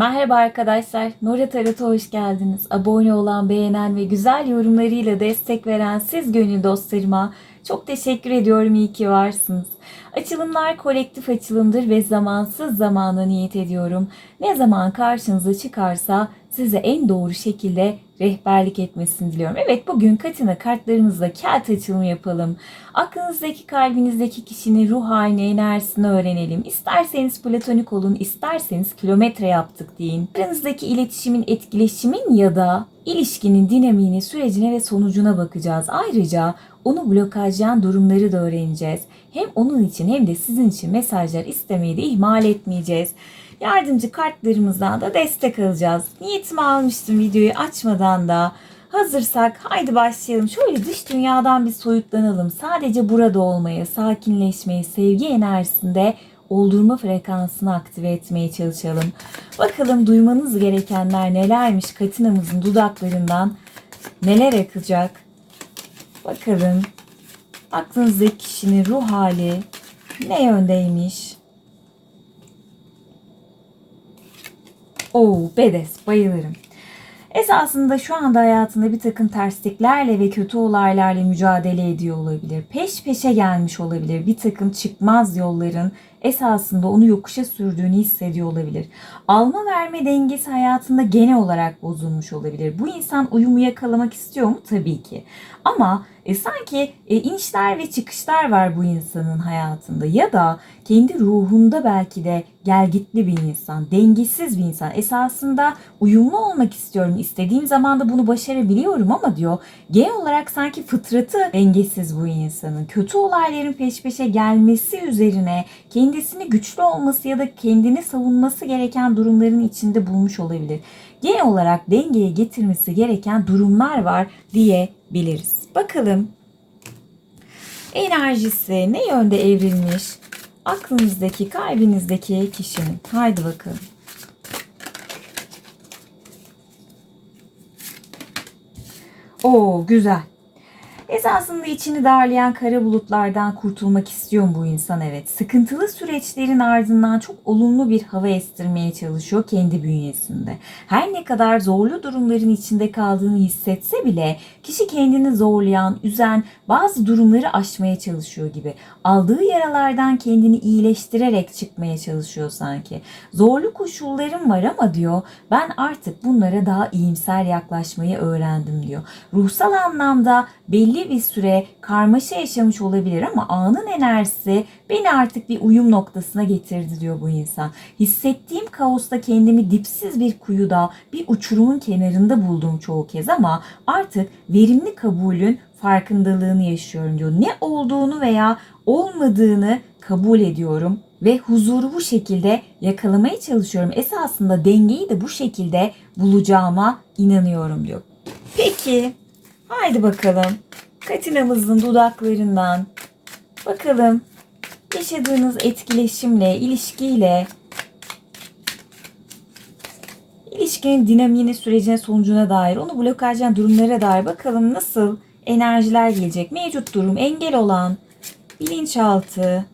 Merhaba arkadaşlar, Nora Tarot'a hoş geldiniz. Abone olan, beğenen ve güzel yorumlarıyla destek veren siz gönül dostlarıma çok teşekkür ediyorum, iyi ki varsınız. Açılımlar kolektif açılımdır ve zamansız zamana niyet ediyorum. Ne zaman karşınıza çıkarsa size en doğru şekilde rehberlik etmesini diliyorum. Evet bugün Katina kartlarımızla kağıt açılımı yapalım. Aklınızdaki kalbinizdeki kişinin ruh halini, enerjisini öğrenelim. İsterseniz platonik olun, isterseniz kilometre yaptık deyin. Aranızdaki iletişimin, etkileşimin ya da ilişkinin dinamiğine, sürecine ve sonucuna bakacağız. Ayrıca onu blokajlayan durumları da öğreneceğiz. Hem onun için hem de sizin için mesajlar istemeyi de ihmal etmeyeceğiz. Yardımcı kartlarımızdan da destek alacağız. Niyetimi almıştım videoyu açmadan da. Hazırsak haydi başlayalım. Şöyle dış dünyadan bir soyutlanalım. Sadece burada olmaya, sakinleşmeyi, sevgi enerjisinde oldurma frekansını aktive etmeye çalışalım. Bakalım duymanız gerekenler nelermiş Katina'mızın dudaklarından neler akacak. Bakalım aklınızdaki kişinin ruh hali ne yöndeymiş? Oo, bedes bayılırım. Esasında şu anda hayatında bir takım tersliklerle ve kötü olaylarla mücadele ediyor olabilir. Peş peşe gelmiş olabilir. Bir takım çıkmaz yolların esasında onu yokuşa sürdüğünü hissediyor olabilir. Alma verme dengesi hayatında genel olarak bozulmuş olabilir. Bu insan uyumu yakalamak istiyor mu? Tabii ki. Ama e, sanki e, inişler ve çıkışlar var bu insanın hayatında ya da kendi ruhunda belki de gelgitli bir insan, dengesiz bir insan. Esasında uyumlu olmak istiyorum, istediğim zaman da bunu başarabiliyorum ama diyor genel olarak sanki fıtratı dengesiz bu insanın. Kötü olayların peş peşe gelmesi üzerine kendisini güçlü olması ya da kendini savunması gereken durumların içinde bulmuş olabilir. Genel olarak dengeye getirmesi gereken durumlar var diyebiliriz. Bakalım enerjisi ne yönde evrilmiş? Aklınızdaki, kalbinizdeki kişinin. Haydi bakalım. Oo güzel. Esasında içini darlayan kara bulutlardan kurtulmak istiyor bu insan evet. Sıkıntılı süreçlerin ardından çok olumlu bir hava estirmeye çalışıyor kendi bünyesinde. Her ne kadar zorlu durumların içinde kaldığını hissetse bile kişi kendini zorlayan, üzen bazı durumları aşmaya çalışıyor gibi. Aldığı yaralardan kendini iyileştirerek çıkmaya çalışıyor sanki. Zorlu koşullarım var ama diyor ben artık bunlara daha iyimser yaklaşmayı öğrendim diyor. Ruhsal anlamda belli bir süre karmaşa yaşamış olabilir ama anın enerjisi beni artık bir uyum noktasına getirdi diyor bu insan. Hissettiğim kaosta kendimi dipsiz bir kuyuda, bir uçurumun kenarında buldum çoğu kez ama artık verimli kabulün farkındalığını yaşıyorum diyor. Ne olduğunu veya olmadığını kabul ediyorum ve huzuru bu şekilde yakalamaya çalışıyorum. Esasında dengeyi de bu şekilde bulacağıma inanıyorum diyor. Peki haydi bakalım Katina'mızın dudaklarından bakalım yaşadığınız etkileşimle, ilişkiyle ilişkinin dinamiğine, sürecine, sonucuna dair, onu blokajlayan durumlara dair bakalım nasıl enerjiler gelecek. Mevcut durum, engel olan, bilinçaltı,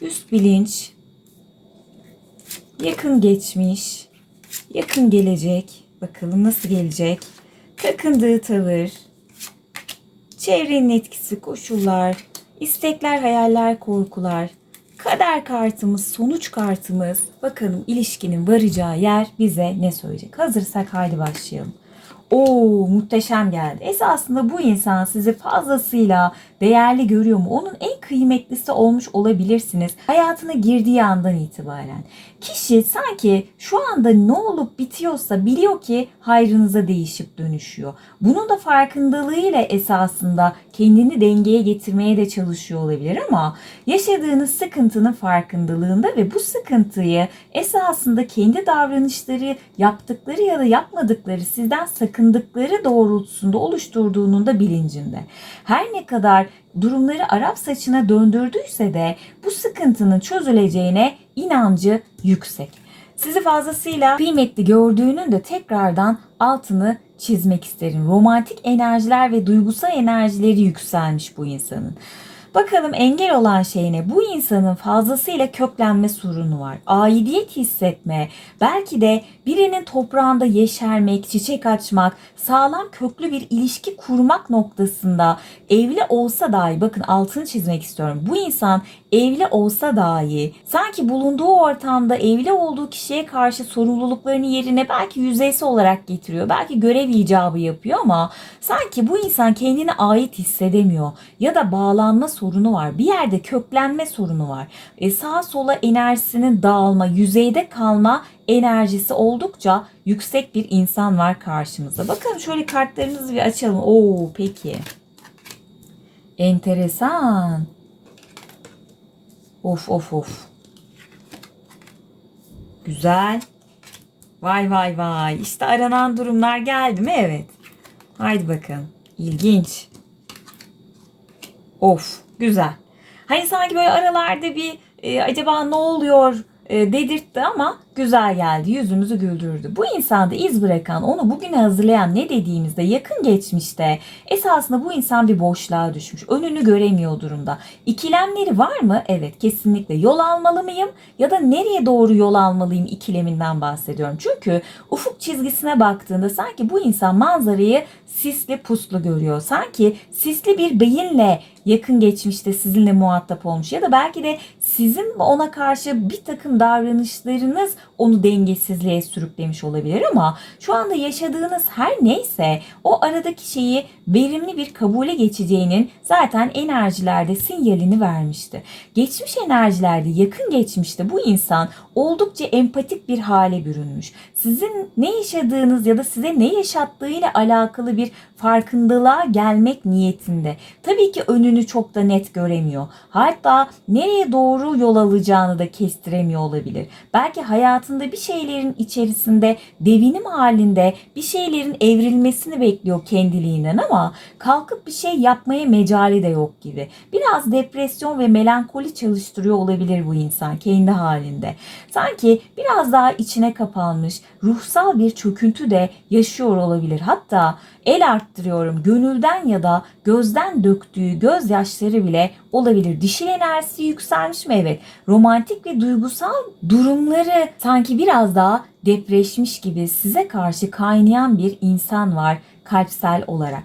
üst bilinç, yakın geçmiş, yakın gelecek. Bakalım nasıl gelecek. Takındığı tavır, çevrenin etkisi, koşullar, istekler, hayaller, korkular, kader kartımız, sonuç kartımız. Bakalım ilişkinin varacağı yer bize ne söyleyecek? Hazırsak haydi başlayalım. Oo muhteşem geldi. Esasında bu insan sizi fazlasıyla değerli görüyor mu? Onun en kıymetlisi olmuş olabilirsiniz. Hayatına girdiği andan itibaren. Kişi sanki şu anda ne olup bitiyorsa biliyor ki hayrınıza değişip dönüşüyor. Bunun da farkındalığıyla esasında kendini dengeye getirmeye de çalışıyor olabilir ama yaşadığınız sıkıntının farkındalığında ve bu sıkıntıyı esasında kendi davranışları, yaptıkları ya da yapmadıkları, sizden sakındıkları doğrultusunda oluşturduğunun da bilincinde. Her ne kadar durumları Arap saçına döndürdüyse de bu sıkıntının çözüleceğine inancı yüksek. Sizi fazlasıyla kıymetli gördüğünün de tekrardan altını çizmek isterim. Romantik enerjiler ve duygusal enerjileri yükselmiş bu insanın. Bakalım engel olan şey ne? Bu insanın fazlasıyla köklenme sorunu var. Aidiyet hissetme, belki de birinin toprağında yeşermek, çiçek açmak, sağlam köklü bir ilişki kurmak noktasında evli olsa dahi bakın altını çizmek istiyorum. Bu insan evli olsa dahi sanki bulunduğu ortamda evli olduğu kişiye karşı sorumluluklarını yerine belki yüzeysel olarak getiriyor. Belki görev icabı yapıyor ama sanki bu insan kendine ait hissedemiyor ya da bağlanma sorunu var. Bir yerde köklenme sorunu var. E, sağa sola enerjisinin dağılma, yüzeyde kalma enerjisi oldukça yüksek bir insan var karşımızda. Bakalım şöyle kartlarımızı bir açalım. Oo peki. Enteresan. Of of of. Güzel. Vay vay vay. İşte aranan durumlar geldi mi? Evet. Haydi bakalım. İlginç. Of. Güzel. Hani sanki böyle aralarda bir e, acaba ne oluyor e, dedirtti ama güzel geldi. Yüzümüzü güldürdü. Bu insanda iz bırakan, onu bugüne hazırlayan ne dediğimizde yakın geçmişte esasında bu insan bir boşluğa düşmüş. Önünü göremiyor durumda. İkilemleri var mı? Evet kesinlikle. Yol almalı mıyım? Ya da nereye doğru yol almalıyım ikileminden bahsediyorum. Çünkü ufuk çizgisine baktığında sanki bu insan manzarayı sisli puslu görüyor. Sanki sisli bir beyinle yakın geçmişte sizinle muhatap olmuş ya da belki de sizin ona karşı bir takım davranışlarınız onu dengesizliğe sürüklemiş olabilir ama şu anda yaşadığınız her neyse o aradaki şeyi verimli bir kabule geçeceğinin zaten enerjilerde sinyalini vermişti. Geçmiş enerjilerde yakın geçmişte bu insan oldukça empatik bir hale bürünmüş. Sizin ne yaşadığınız ya da size ne yaşattığıyla alakalı bir farkındalığa gelmek niyetinde. Tabii ki önünü çok da net göremiyor. Hatta nereye doğru yol alacağını da kestiremiyor olabilir. Belki hayatında bir şeylerin içerisinde devinim halinde bir şeylerin evrilmesini bekliyor kendiliğinden ama kalkıp bir şey yapmaya mecali de yok gibi. Biraz depresyon ve melankoli çalıştırıyor olabilir bu insan kendi halinde. Sanki biraz daha içine kapanmış, ruhsal bir çöküntü de yaşıyor olabilir. Hatta el arttırıyorum gönülden ya da gözden döktüğü gözyaşları bile olabilir. Dişil enerjisi yükselmiş mi? Evet. Romantik ve duygusal durumları sanki biraz daha depreşmiş gibi size karşı kaynayan bir insan var kalpsel olarak.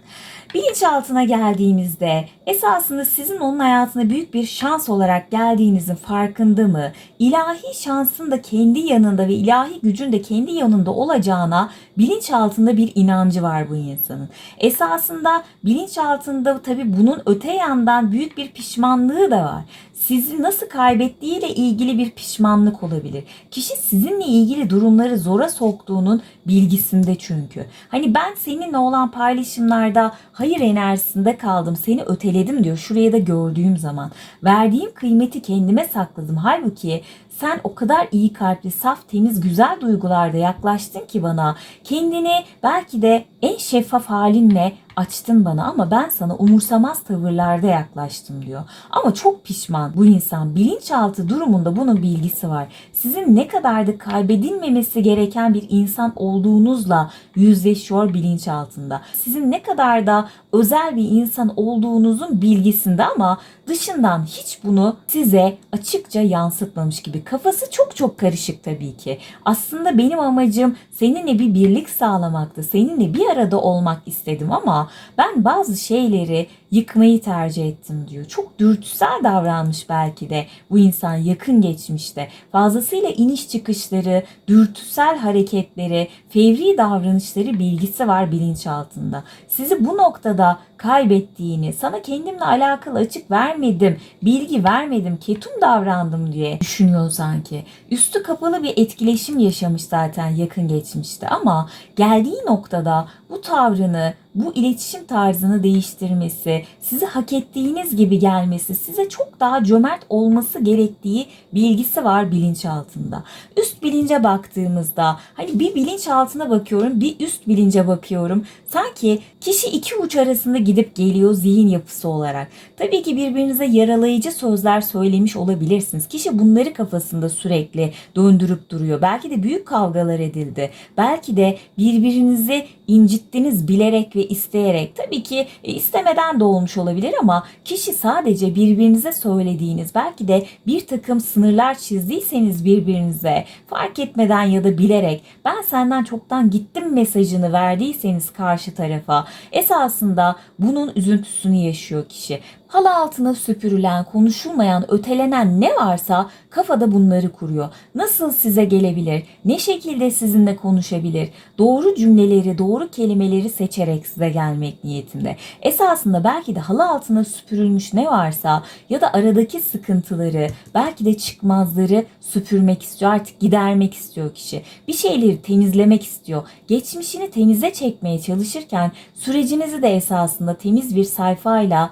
Bilinçaltına geldiğimizde esasında sizin onun hayatına büyük bir şans olarak geldiğinizin farkında mı? İlahi şansın da kendi yanında ve ilahi gücün de kendi yanında olacağına bilinçaltında bir inancı var bu insanın. Esasında bilinçaltında tabii bunun öte yandan büyük bir pişmanlığı da var sizi nasıl kaybettiğiyle ilgili bir pişmanlık olabilir. Kişi sizinle ilgili durumları zora soktuğunun bilgisinde çünkü. Hani ben seninle olan paylaşımlarda hayır enerjisinde kaldım, seni öteledim diyor. Şuraya da gördüğüm zaman. Verdiğim kıymeti kendime sakladım. Halbuki sen o kadar iyi kalpli, saf, temiz, güzel duygularda yaklaştın ki bana. Kendini belki de en şeffaf halinle açtın bana ama ben sana umursamaz tavırlarda yaklaştım diyor. Ama çok pişman bu insan. Bilinçaltı durumunda bunun bilgisi var. Sizin ne kadar da kaybedilmemesi gereken bir insan olduğunuzla yüzleşiyor bilinçaltında. Sizin ne kadar da özel bir insan olduğunuzun bilgisinde ama dışından hiç bunu size açıkça yansıtmamış gibi. Kafası çok çok karışık tabii ki. Aslında benim amacım seninle bir birlik sağlamaktı. Seninle bir arada olmak istedim ama ben bazı şeyleri yıkmayı tercih ettim diyor. Çok dürtüsel davranmış belki de bu insan yakın geçmişte. Fazlasıyla iniş çıkışları, dürtüsel hareketleri, fevri davranışları bilgisi var bilinçaltında. Sizi bu noktada kaybettiğini, sana kendimle alakalı açık vermedim, bilgi vermedim, ketum davrandım diye düşünüyor sanki. Üstü kapalı bir etkileşim yaşamış zaten yakın geçmişte ama geldiği noktada bu tavrını, bu iletişim tarzını değiştirmesi, sizi hak ettiğiniz gibi gelmesi, size çok daha cömert olması gerektiği bilgisi var bilinçaltında. Üst bilince baktığımızda hani bir bilinçaltına bakıyorum, bir üst bilince bakıyorum. Sanki kişi iki uç arasında gidip geliyor zihin yapısı olarak. Tabii ki birbirinize yaralayıcı sözler söylemiş olabilirsiniz. Kişi bunları kafasında sürekli döndürüp duruyor. Belki de büyük kavgalar edildi. Belki de birbirinizi incittiniz bilerek ve isteyerek tabii ki e, istemeden de olmuş olabilir ama kişi sadece birbirinize söylediğiniz belki de bir takım sınırlar çizdiyseniz birbirinize fark etmeden ya da bilerek ben senden çoktan gittim mesajını verdiyseniz karşı tarafa esasında bunun üzüntüsünü yaşıyor kişi. Halı altına süpürülen, konuşulmayan, ötelenen ne varsa kafada bunları kuruyor. Nasıl size gelebilir? Ne şekilde sizinle konuşabilir? Doğru cümleleri, doğru kelimeleri seçerek size gelmek niyetinde. Esasında belki de halı altına süpürülmüş ne varsa ya da aradaki sıkıntıları, belki de çıkmazları süpürmek istiyor. Artık gidermek istiyor kişi. Bir şeyleri temizlemek istiyor. Geçmişini temize çekmeye çalışırken sürecinizi de esasında temiz bir sayfayla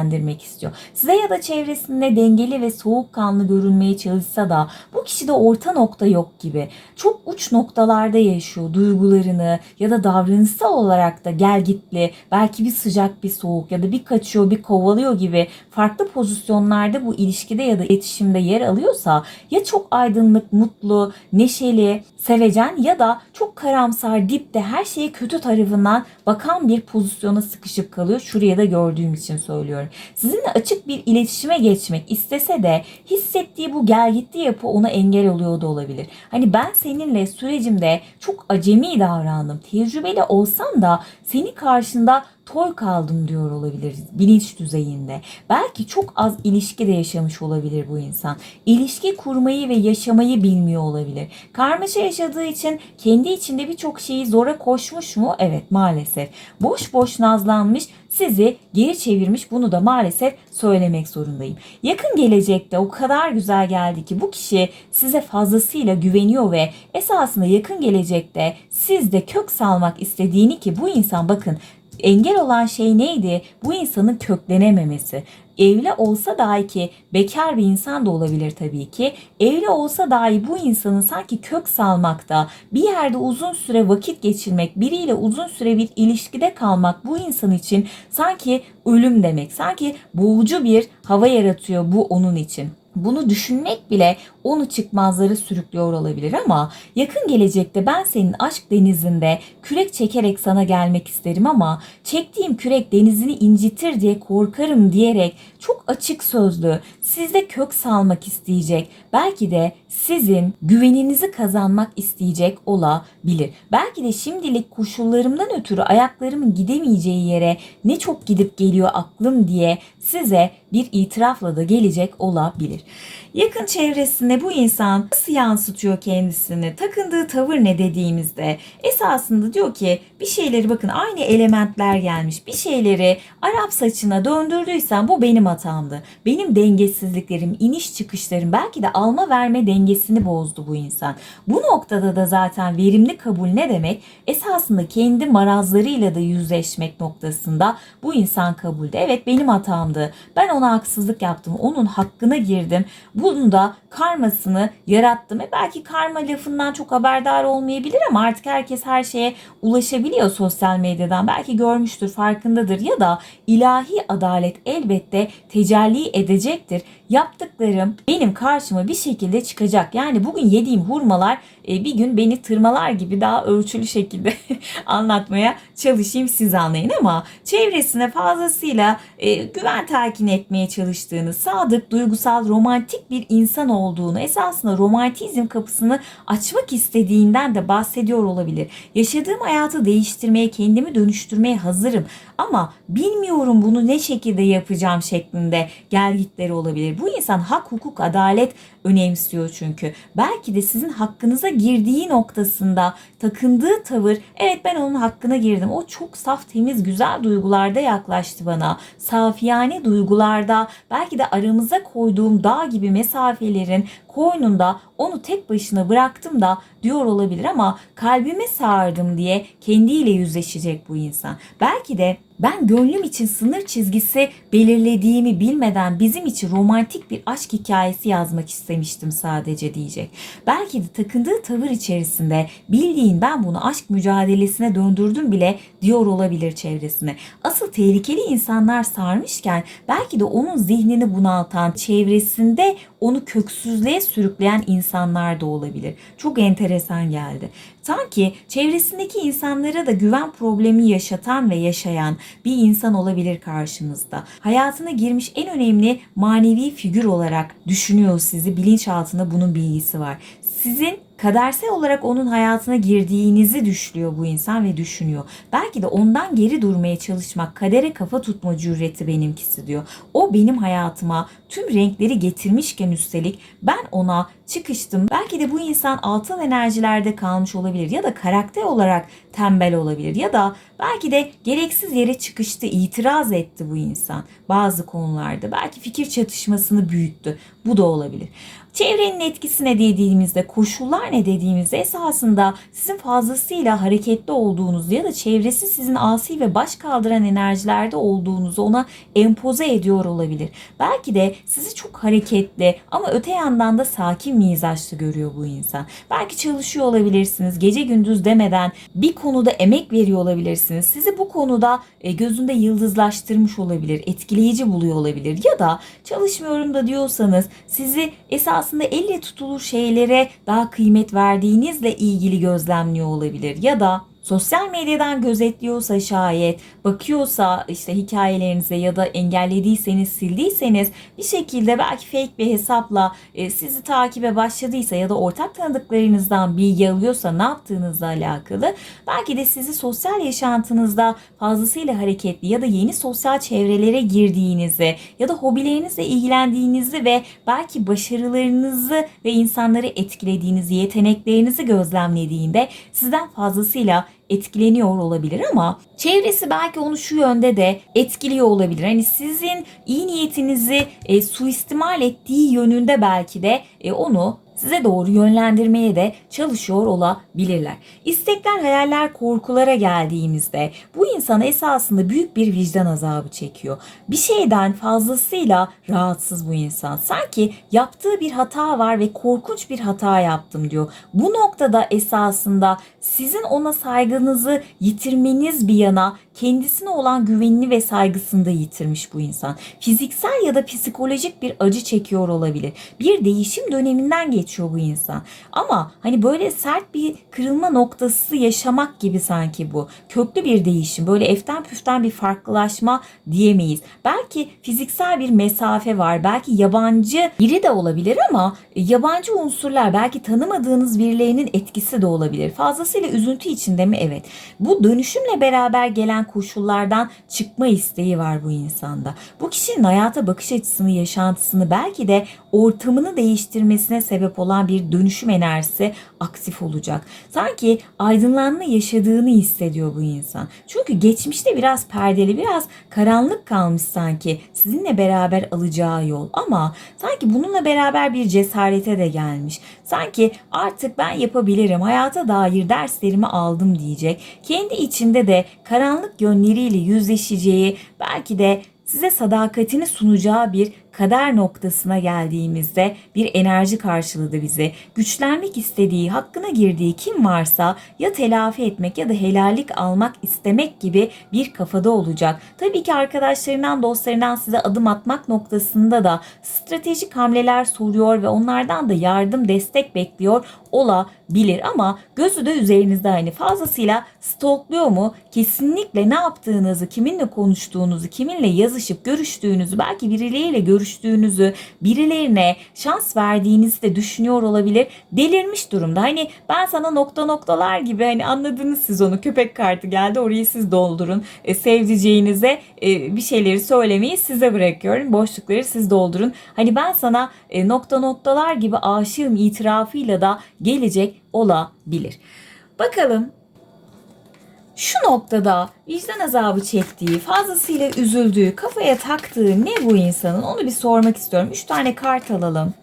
neşelendirmek istiyor. Size ya da çevresinde dengeli ve soğukkanlı görünmeye çalışsa da bu kişide orta nokta yok gibi. Çok uç noktalarda yaşıyor duygularını ya da davranışsal olarak da gel gitli belki bir sıcak bir soğuk ya da bir kaçıyor bir kovalıyor gibi farklı pozisyonlarda bu ilişkide ya da iletişimde yer alıyorsa ya çok aydınlık, mutlu, neşeli, sevecen ya da çok karamsar, dipte her şeye kötü tarafından bakan bir pozisyona sıkışıp kalıyor. Şuraya da gördüğüm için söylüyorum. Sizinle açık bir iletişime geçmek istese de hissettiği bu gelgitti yapı ona engel oluyor da olabilir. Hani ben seninle sürecimde çok acemi davrandım. Tecrübeli olsam da senin karşında toy kaldım diyor olabilir bilinç düzeyinde. Belki çok az ilişki de yaşamış olabilir bu insan. İlişki kurmayı ve yaşamayı bilmiyor olabilir. Karmaşa yaşadığı için kendi içinde birçok şeyi zora koşmuş mu? Evet maalesef. Boş boş nazlanmış, sizi geri çevirmiş. Bunu da maalesef söylemek zorundayım. Yakın gelecekte o kadar güzel geldi ki bu kişi size fazlasıyla güveniyor ve esasında yakın gelecekte sizde kök salmak istediğini ki bu insan bakın engel olan şey neydi? Bu insanın köklenememesi. Evli olsa dahi ki bekar bir insan da olabilir tabii ki. Evli olsa dahi bu insanın sanki kök salmakta, bir yerde uzun süre vakit geçirmek, biriyle uzun süre bir ilişkide kalmak bu insan için sanki ölüm demek. Sanki boğucu bir hava yaratıyor bu onun için. Bunu düşünmek bile onu çıkmazlara sürüklüyor olabilir ama yakın gelecekte ben senin aşk denizinde kürek çekerek sana gelmek isterim ama çektiğim kürek denizini incitir diye korkarım diyerek çok açık sözlü sizde kök salmak isteyecek. Belki de sizin güveninizi kazanmak isteyecek olabilir. Belki de şimdilik koşullarımdan ötürü ayaklarımın gidemeyeceği yere ne çok gidip geliyor aklım diye size bir itirafla da gelecek olabilir. Yakın çevresinde bu insan nasıl yansıtıyor kendisini, takındığı tavır ne dediğimizde esasında diyor ki bir şeyleri bakın aynı elementler gelmiş. Bir şeyleri Arap saçına döndürdüysen bu benim hatamdı. Benim dengesizliklerim, iniş çıkışlarım belki de alma verme dengesini bozdu bu insan. Bu noktada da zaten verimli kabul ne demek? Esasında kendi marazlarıyla da yüzleşmek noktasında bu insan kabulde. Evet benim hatamdı. Ben ona haksızlık yaptım. Onun hakkına girdim. Bunu da karmasını yarattım. E belki karma lafından çok haberdar olmayabilir ama artık herkes her şeye ulaşabiliyor sosyal medyadan. Belki görmüştür, farkındadır ya da ilahi adalet elbette tecelli edecektir. Yaptıklarım benim karşıma bir şekilde çıkacak. Yani bugün yediğim hurmalar bir gün beni tırmalar gibi daha ölçülü şekilde anlatmaya çalışayım siz anlayın ama çevresine fazlasıyla e, güven telkin etmeye çalıştığını, sadık, duygusal, romantik bir insan olduğunu, esasında romantizm kapısını açmak istediğinden de bahsediyor olabilir. Yaşadığım hayatı değiştirmeye, kendimi dönüştürmeye hazırım ama bilmiyorum bunu ne şekilde yapacağım şeklinde gelgitleri olabilir. Bu insan hak, hukuk, adalet önemsiyor çünkü. Belki de sizin hakkınıza girdiği noktasında takındığı tavır evet ben onun hakkına girdim. O çok saf, temiz, güzel duygularda yaklaştı bana. Safiyane duygularda belki de aramıza koyduğum dağ gibi mesafelerin koynunda onu tek başına bıraktım da diyor olabilir ama kalbime sağırdım diye kendiyle yüzleşecek bu insan. Belki de ben gönlüm için sınır çizgisi belirlediğimi bilmeden bizim için romantik bir aşk hikayesi yazmak istemiştim sadece diyecek. Belki de takındığı tavır içerisinde bildiğin ben bunu aşk mücadelesine döndürdüm bile diyor olabilir çevresine. Asıl tehlikeli insanlar sarmışken belki de onun zihnini bunaltan çevresinde onu köksüzlüğe sürükleyen insanlar da olabilir. Çok enteresan geldi. Sanki çevresindeki insanlara da güven problemi yaşatan ve yaşayan bir insan olabilir karşınızda. Hayatına girmiş en önemli manevi figür olarak düşünüyor sizi. Bilinçaltında bunun bilgisi var. Sizin kadersel olarak onun hayatına girdiğinizi düşlüyor bu insan ve düşünüyor. Belki de ondan geri durmaya çalışmak, kadere kafa tutma cüreti benimkisi diyor. O benim hayatıma tüm renkleri getirmişken üstelik ben ona çıkıştım. Belki de bu insan altın enerjilerde kalmış olabilir ya da karakter olarak tembel olabilir ya da belki de gereksiz yere çıkıştı, itiraz etti bu insan bazı konularda. Belki fikir çatışmasını büyüttü. Bu da olabilir. Çevrenin etkisine dediğimizde, koşullar ne dediğimizde esasında sizin fazlasıyla hareketli olduğunuz ya da çevresi sizin asi ve baş kaldıran enerjilerde olduğunuzu ona empoze ediyor olabilir. Belki de sizi çok hareketli ama öte yandan da sakin mizaçlı görüyor bu insan. Belki çalışıyor olabilirsiniz. Gece gündüz demeden bir konuda emek veriyor olabilirsiniz. Sizi bu konuda e, gözünde yıldızlaştırmış olabilir. Etkileyici buluyor olabilir. Ya da çalışmıyorum da diyorsanız sizi esasında elle tutulur şeylere daha kıymet verdiğinizle ilgili gözlemliyor olabilir. Ya da sosyal medyadan gözetliyorsa şayet, bakıyorsa işte hikayelerinize ya da engellediyseniz, sildiyseniz bir şekilde belki fake bir hesapla e, sizi takibe başladıysa ya da ortak tanıdıklarınızdan bilgi alıyorsa ne yaptığınızla alakalı belki de sizi sosyal yaşantınızda fazlasıyla hareketli ya da yeni sosyal çevrelere girdiğinizi ya da hobilerinizle ilgilendiğinizi ve belki başarılarınızı ve insanları etkilediğinizi, yeteneklerinizi gözlemlediğinde sizden fazlasıyla etkileniyor olabilir ama çevresi belki onu şu yönde de etkiliyor olabilir. Hani sizin iyi niyetinizi e, suistimal ettiği yönünde belki de e, onu size doğru yönlendirmeye de çalışıyor olabilirler. İstekler, hayaller, korkulara geldiğimizde bu insan esasında büyük bir vicdan azabı çekiyor. Bir şeyden fazlasıyla rahatsız bu insan. Sanki yaptığı bir hata var ve korkunç bir hata yaptım diyor. Bu noktada esasında sizin ona saygınızı yitirmeniz bir yana kendisine olan güvenini ve saygısını da yitirmiş bu insan. Fiziksel ya da psikolojik bir acı çekiyor olabilir. Bir değişim döneminden geçiyor bu insan. Ama hani böyle sert bir kırılma noktası yaşamak gibi sanki bu. Köklü bir değişim, böyle eften püften bir farklılaşma diyemeyiz. Belki fiziksel bir mesafe var. Belki yabancı biri de olabilir ama yabancı unsurlar belki tanımadığınız birilerinin etkisi de olabilir. Fazlasıyla üzüntü içinde mi? Evet. Bu dönüşümle beraber gelen koşullardan çıkma isteği var bu insanda. Bu kişinin hayata bakış açısını, yaşantısını belki de ortamını değiştirmesine sebep olan bir dönüşüm enerjisi aktif olacak. Sanki aydınlanma yaşadığını hissediyor bu insan. Çünkü geçmişte biraz perdeli, biraz karanlık kalmış sanki sizinle beraber alacağı yol ama sanki bununla beraber bir cesarete de gelmiş. Sanki artık ben yapabilirim, hayata dair derslerimi aldım diyecek. Kendi içinde de karanlık yönleriyle yüzleşeceği, belki de size sadakatini sunacağı bir kader noktasına geldiğimizde bir enerji karşıladı bizi. Güçlenmek istediği, hakkına girdiği kim varsa ya telafi etmek ya da helallik almak istemek gibi bir kafada olacak. Tabii ki arkadaşlarından, dostlarından size adım atmak noktasında da stratejik hamleler soruyor ve onlardan da yardım, destek bekliyor olabilir ama gözü de üzerinizde hani fazlasıyla stalkluyor mu? Kesinlikle ne yaptığınızı, kiminle konuştuğunuzu, kiminle yazışıp görüştüğünüzü, belki birileriyle görüştüğünüzü, birilerine şans verdiğinizi de düşünüyor olabilir. Delirmiş durumda. Hani ben sana nokta noktalar gibi hani anladınız siz onu. Köpek kartı geldi orayı siz doldurun. E, sevdiceğinize e, bir şeyleri söylemeyi size bırakıyorum. Boşlukları siz doldurun. Hani ben sana e, nokta noktalar gibi aşığım itirafıyla da gelecek olabilir. Bakalım şu noktada vicdan azabı çektiği, fazlasıyla üzüldüğü, kafaya taktığı ne bu insanın onu bir sormak istiyorum. Üç tane kart alalım.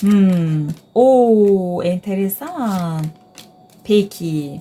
Hmm. Oo, enteresan. Peki.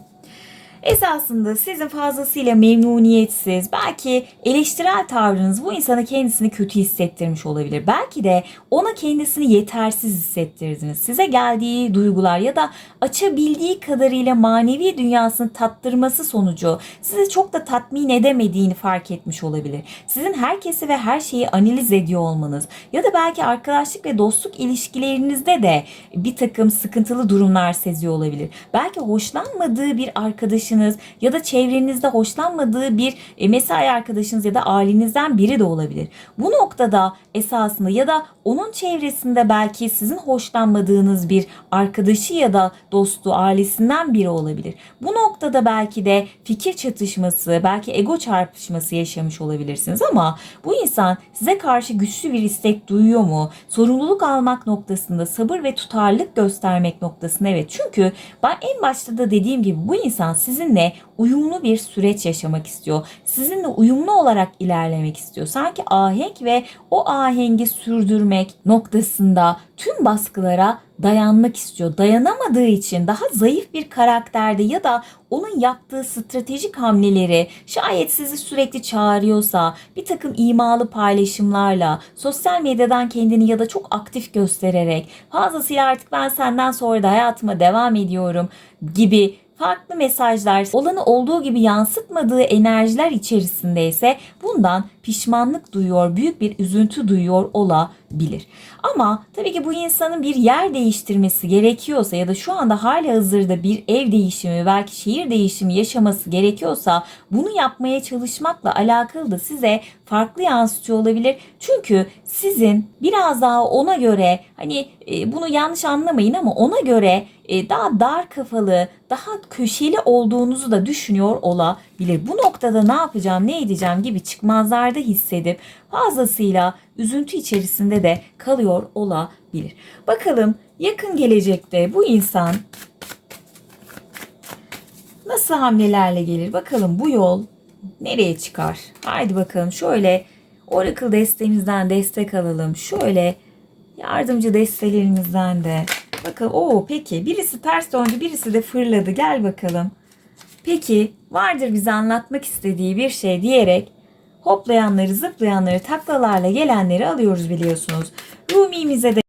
Esasında sizin fazlasıyla memnuniyetsiz, belki eleştirel tavrınız bu insana kendisini kötü hissettirmiş olabilir. Belki de ona kendisini yetersiz hissettirdiniz. Size geldiği duygular ya da açabildiği kadarıyla manevi dünyasını tattırması sonucu sizi çok da tatmin edemediğini fark etmiş olabilir. Sizin herkesi ve her şeyi analiz ediyor olmanız ya da belki arkadaşlık ve dostluk ilişkilerinizde de bir takım sıkıntılı durumlar seziyor olabilir. Belki hoşlanmadığı bir arkadaşınız ya da çevrenizde hoşlanmadığı bir e, mesai arkadaşınız ya da ailenizden biri de olabilir. Bu noktada esasında ya da onun çevresinde belki sizin hoşlanmadığınız bir arkadaşı ya da dostu ailesinden biri olabilir. Bu noktada belki de fikir çatışması, belki ego çarpışması yaşamış olabilirsiniz ama bu insan size karşı güçlü bir istek duyuyor mu? Sorumluluk almak noktasında sabır ve tutarlılık göstermek noktasında evet. Çünkü ben en başta da dediğim gibi bu insan sizinle uyumlu bir süreç yaşamak istiyor. Sizinle uyumlu olarak ilerlemek istiyor. Sanki ahenk ve o ahengi sürdürmek noktasında tüm baskılara dayanmak istiyor. Dayanamadığı için daha zayıf bir karakterde ya da onun yaptığı stratejik hamleleri şayet sizi sürekli çağırıyorsa bir takım imalı paylaşımlarla sosyal medyadan kendini ya da çok aktif göstererek fazlasıyla artık ben senden sonra da hayatıma devam ediyorum gibi farklı mesajlar olanı olduğu gibi yansıtmadığı enerjiler içerisindeyse bundan pişmanlık duyuyor, büyük bir üzüntü duyuyor olabilir. Ama tabii ki bu insanın bir yer değiştirmesi gerekiyorsa ya da şu anda hali hazırda bir ev değişimi belki şehir değişimi yaşaması gerekiyorsa bunu yapmaya çalışmakla alakalı da size farklı yansıtıyor olabilir. Çünkü sizin biraz daha ona göre hani e, bunu yanlış anlamayın ama ona göre e, daha dar kafalı, daha köşeli olduğunuzu da düşünüyor olabilir. Bu noktada ne yapacağım, ne edeceğim gibi çıkmazlarda hissedip fazlasıyla üzüntü içerisinde de kalıyor olabilir. Bakalım yakın gelecekte bu insan nasıl hamlelerle gelir? Bakalım bu yol nereye çıkar? Haydi bakalım şöyle Oracle destemizden destek alalım. Şöyle yardımcı destelerimizden de Bakalım o peki birisi ters döndü birisi de fırladı gel bakalım. Peki vardır bize anlatmak istediği bir şey diyerek hoplayanları zıplayanları taklalarla gelenleri alıyoruz biliyorsunuz. Rumi'mize de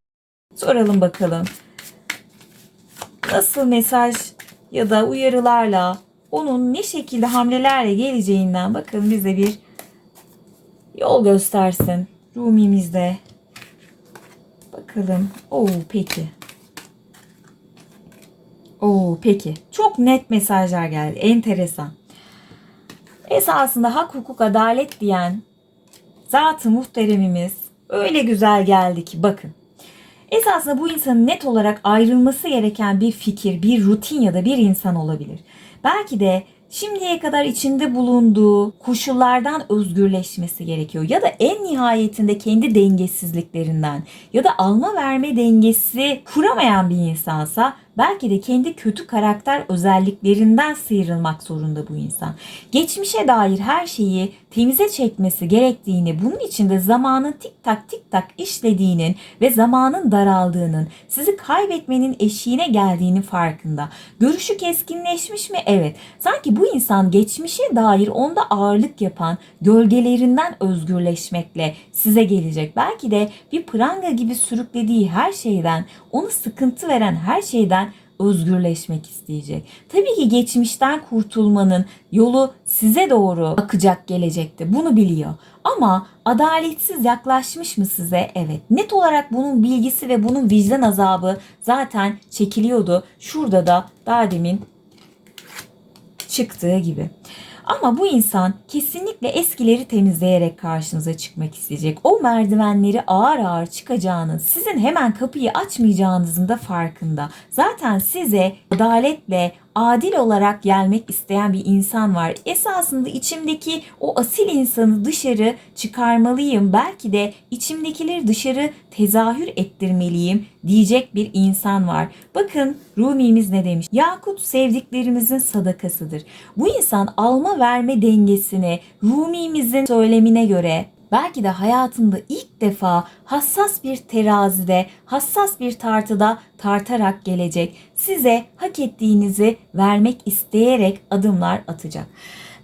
soralım bakalım. Nasıl mesaj ya da uyarılarla onun ne şekilde hamlelerle geleceğinden bakın bize bir yol göstersin. Rumi'mizde. Bakalım. Oo peki. Oo peki. Çok net mesajlar geldi. Enteresan. Esasında hak, hukuk, adalet diyen zatı muhteremimiz öyle güzel geldi ki bakın. Esasında bu insanın net olarak ayrılması gereken bir fikir, bir rutin ya da bir insan olabilir. Belki de şimdiye kadar içinde bulunduğu koşullardan özgürleşmesi gerekiyor. Ya da en nihayetinde kendi dengesizliklerinden ya da alma verme dengesi kuramayan bir insansa belki de kendi kötü karakter özelliklerinden sıyrılmak zorunda bu insan. Geçmişe dair her şeyi temize çekmesi gerektiğini, bunun için de zamanın tik tak tik tak işlediğinin ve zamanın daraldığının, sizi kaybetmenin eşiğine geldiğinin farkında. Görüşü keskinleşmiş mi? Evet. Sanki bu insan geçmişe dair onda ağırlık yapan gölgelerinden özgürleşmekle size gelecek. Belki de bir pranga gibi sürüklediği her şeyden, onu sıkıntı veren her şeyden özgürleşmek isteyecek. Tabii ki geçmişten kurtulmanın yolu size doğru akacak gelecekte. Bunu biliyor. Ama adaletsiz yaklaşmış mı size? Evet. Net olarak bunun bilgisi ve bunun vicdan azabı zaten çekiliyordu. Şurada da daha demin çıktığı gibi. Ama bu insan kesinlikle eskileri temizleyerek karşınıza çıkmak isteyecek. O merdivenleri ağır ağır çıkacağının, sizin hemen kapıyı açmayacağınızın da farkında. Zaten size adaletle, adil olarak gelmek isteyen bir insan var. Esasında içimdeki o asil insanı dışarı çıkarmalıyım. Belki de içimdekileri dışarı tezahür ettirmeliyim diyecek bir insan var. Bakın Rumi'miz ne demiş? Yakut sevdiklerimizin sadakasıdır. Bu insan alma verme dengesini Rumi'mizin söylemine göre belki de hayatında ilk defa hassas bir terazide, hassas bir tartıda tartarak gelecek. Size hak ettiğinizi vermek isteyerek adımlar atacak.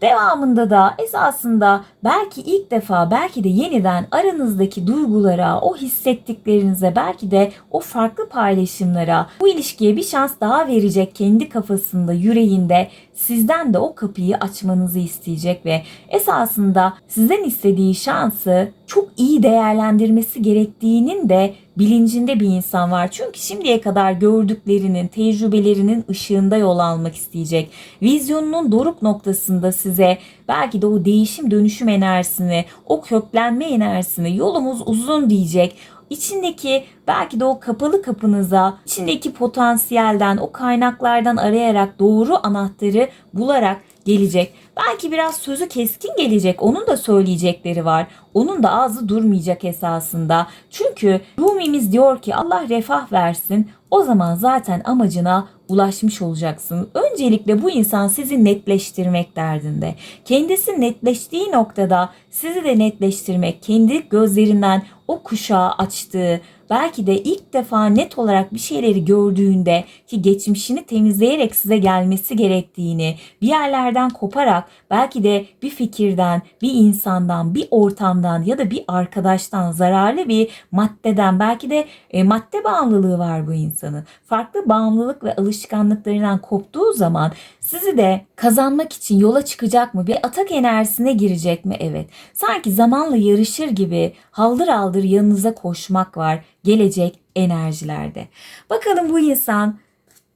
Devamında da esasında belki ilk defa belki de yeniden aranızdaki duygulara, o hissettiklerinize, belki de o farklı paylaşımlara, bu ilişkiye bir şans daha verecek kendi kafasında, yüreğinde sizden de o kapıyı açmanızı isteyecek ve esasında sizden istediği şansı çok iyi değerlendirmesi gerektiğinin de bilincinde bir insan var. Çünkü şimdiye kadar gördüklerinin, tecrübelerinin ışığında yol almak isteyecek. Vizyonunun doruk noktasında size belki de o değişim dönüşüm enerjisini, o köklenme enerjisini yolumuz uzun diyecek içindeki belki de o kapalı kapınıza, içindeki potansiyelden, o kaynaklardan arayarak doğru anahtarı bularak gelecek. Belki biraz sözü keskin gelecek. Onun da söyleyecekleri var. Onun da ağzı durmayacak esasında. Çünkü Rumimiz diyor ki Allah refah versin. O zaman zaten amacına ulaşmış olacaksın. Öncelikle bu insan sizi netleştirmek derdinde. Kendisi netleştiği noktada sizi de netleştirmek, kendi gözlerinden o kuşağı açtığı, belki de ilk defa net olarak bir şeyleri gördüğünde ki geçmişini temizleyerek size gelmesi gerektiğini, bir yerlerden koparak belki de bir fikirden, bir insandan, bir ortamdan ya da bir arkadaştan, zararlı bir maddeden belki de e, madde bağımlılığı var bu insanın. Farklı bağımlılık ve alışkanlıklarından koptuğu zaman sizi de kazanmak için yola çıkacak mı? Bir atak enerjisine girecek mi? Evet. Sanki zamanla yarışır gibi haldır aldır yanınıza koşmak var gelecek enerjilerde. Bakalım bu insan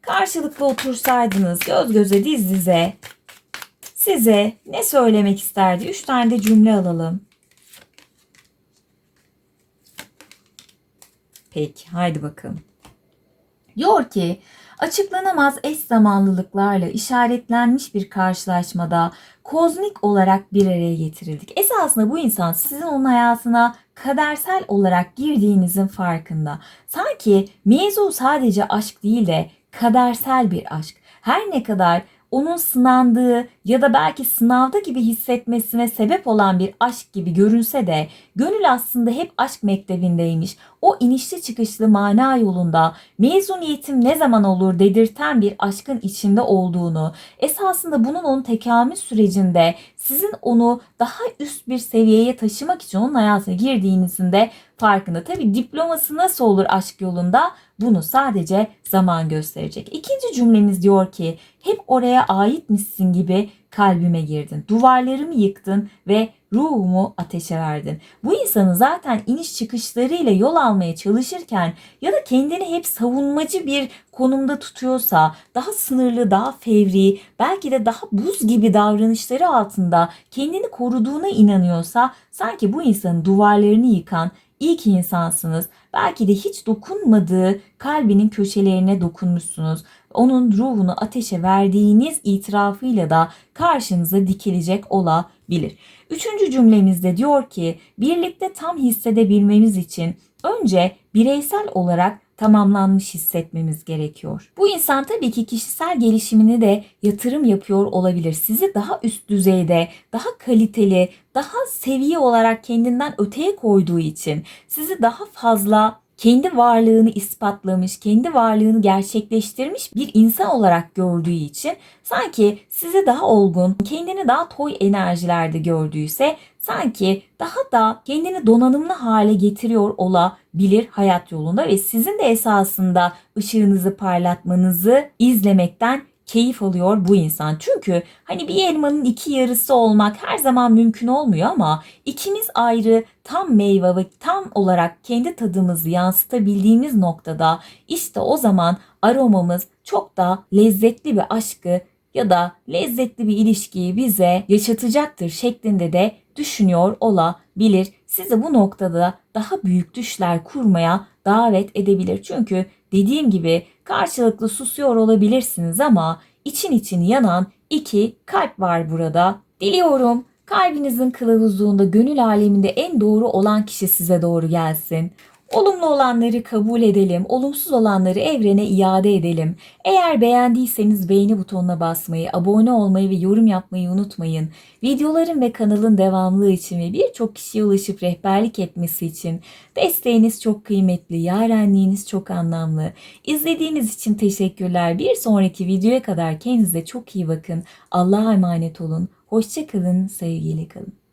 karşılıklı otursaydınız göz göze diz dize size ne söylemek isterdi? Üç tane de cümle alalım. Peki haydi bakalım. Diyor ki açıklanamaz eş zamanlılıklarla işaretlenmiş bir karşılaşmada kozmik olarak bir araya getirildik. Esasında bu insan sizin onun hayatına kadersel olarak girdiğinizin farkında. Sanki mevzu sadece aşk değil de kadersel bir aşk. Her ne kadar onun sınandığı ya da belki sınavda gibi hissetmesine sebep olan bir aşk gibi görünse de gönül aslında hep aşk mektebindeymiş. O inişli çıkışlı mana yolunda mezuniyetim ne zaman olur dedirten bir aşkın içinde olduğunu, esasında bunun onun tekamül sürecinde sizin onu daha üst bir seviyeye taşımak için onun hayatına girdiğinizin de farkında. Tabi diploması nasıl olur aşk yolunda? Bunu sadece zaman gösterecek. İkinci cümlemiz diyor ki hep oraya aitmişsin gibi kalbime girdin. Duvarlarımı yıktın ve ruhumu ateşe verdin. Bu insanı zaten iniş çıkışlarıyla yol almaya çalışırken ya da kendini hep savunmacı bir konumda tutuyorsa, daha sınırlı, daha fevri, belki de daha buz gibi davranışları altında kendini koruduğuna inanıyorsa sanki bu insanın duvarlarını yıkan ilk insansınız. Belki de hiç dokunmadığı kalbinin köşelerine dokunmuşsunuz. Onun ruhunu ateşe verdiğiniz itirafıyla da karşınıza dikilecek olabilir. Üçüncü cümlemizde diyor ki birlikte tam hissedebilmemiz için önce bireysel olarak tamamlanmış hissetmemiz gerekiyor. Bu insan tabii ki kişisel gelişimini de yatırım yapıyor olabilir. Sizi daha üst düzeyde, daha kaliteli, daha seviye olarak kendinden öteye koyduğu için sizi daha fazla kendi varlığını ispatlamış, kendi varlığını gerçekleştirmiş bir insan olarak gördüğü için sanki sizi daha olgun, kendini daha toy enerjilerde gördüyse sanki daha da kendini donanımlı hale getiriyor olabilir hayat yolunda ve sizin de esasında ışığınızı parlatmanızı izlemekten keyif alıyor bu insan. Çünkü hani bir elmanın iki yarısı olmak her zaman mümkün olmuyor ama ikimiz ayrı tam meyve ve tam olarak kendi tadımızı yansıtabildiğimiz noktada işte o zaman aromamız çok da lezzetli bir aşkı ya da lezzetli bir ilişkiyi bize yaşatacaktır şeklinde de düşünüyor olabilir. Sizi bu noktada daha büyük düşler kurmaya davet edebilir. Çünkü dediğim gibi karşılıklı susuyor olabilirsiniz ama için için yanan iki kalp var burada. Diliyorum kalbinizin kılavuzluğunda gönül aleminde en doğru olan kişi size doğru gelsin. Olumlu olanları kabul edelim, olumsuz olanları evrene iade edelim. Eğer beğendiyseniz beğeni butonuna basmayı, abone olmayı ve yorum yapmayı unutmayın. Videoların ve kanalın devamlılığı için ve birçok kişiye ulaşıp rehberlik etmesi için desteğiniz çok kıymetli, yarenliğiniz çok anlamlı. İzlediğiniz için teşekkürler. Bir sonraki videoya kadar kendinize çok iyi bakın. Allah'a emanet olun. Hoşçakalın, sevgiyle kalın.